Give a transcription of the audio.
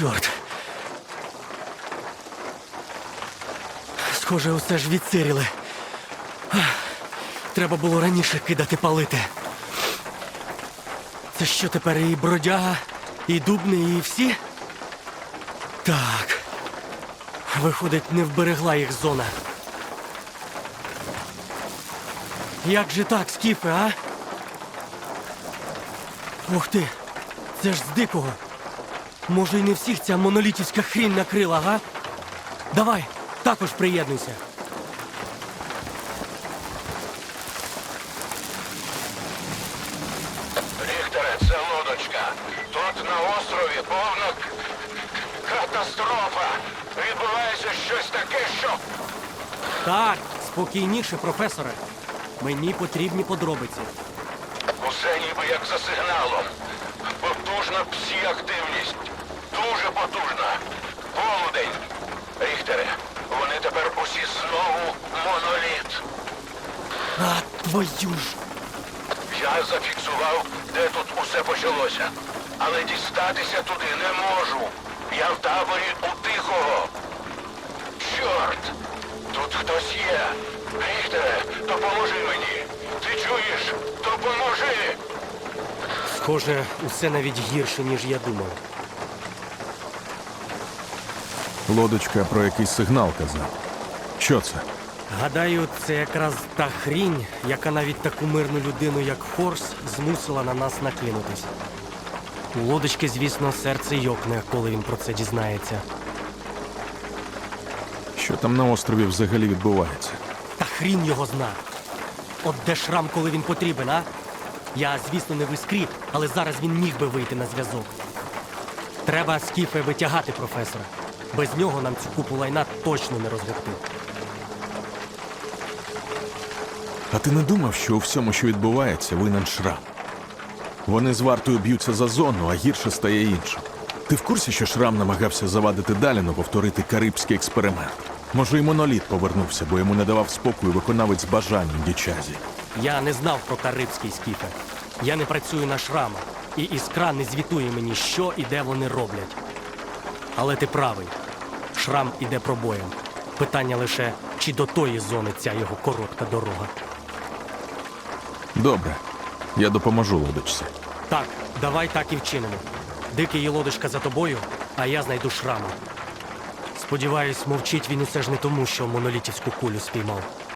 Чорт. Схоже, усе ж відсиріли. Треба було раніше кидати палити. Це що тепер і бродяга, і дубний, і всі? Так. Виходить, не вберегла їх зона. Як же так, скіфе, а? Ух ти! Це ж з дикого. Може, і не всіх ця монолітівська хрінь накрила, га? Давай, також приєднуйся. Ріхтере, це лодочка. Тут на острові повна к- катастрофа. Відбувається щось таке, що. Так, спокійніше, професоре. Мені потрібні подробиці. Усе ніби як за сигналом. Потужна псі-активність. Дуже потужна. Полудень. Ріхтере, вони тепер усі знову моноліт. А, твою ж! Я зафіксував, де тут усе почалося. Але дістатися туди не можу. Я в таборі у тихого. Чорт! Тут хтось є. Ріхтере, допоможи мені. Ти чуєш? Допоможи! Схоже, усе навіть гірше, ніж я думав. Лодочка про якийсь сигнал казав. Що це? Гадаю, це якраз та хрінь, яка навіть таку мирну людину, як Хорс, змусила на нас накинутись. У лодочки, звісно, серце йокне, коли він про це дізнається. Що там на острові взагалі відбувається? Та хрін його зна. От де шрам, коли він потрібен, а? Я, звісно, не в іскрі, але зараз він міг би вийти на зв'язок. Треба скіфе витягати професора. Без нього нам цю купу лайна точно не розгребти. А ти не думав, що у всьому, що відбувається, винен шрам? Вони з вартою б'ються за зону, а гірше стає іншим. Ти в курсі, що шрам намагався завадити Даліну повторити карибський експеримент? Може, і моноліт повернувся, бо йому не давав спокою виконавець бажань дічазі. Я не знав про карибський скіфе. Я не працюю на шрама, і іскра не звітує мені, що і де вони роблять. Але ти правий. Шрам іде пробоєм. Питання лише, чи до тої зони ця його коротка дорога. Добре, я допоможу лодочці. Так, давай так і вчинимо. Дикий і лодочка за тобою, а я знайду шрама. Сподіваюсь, мовчить він усе ж не тому, що монолітівську кулю спіймав.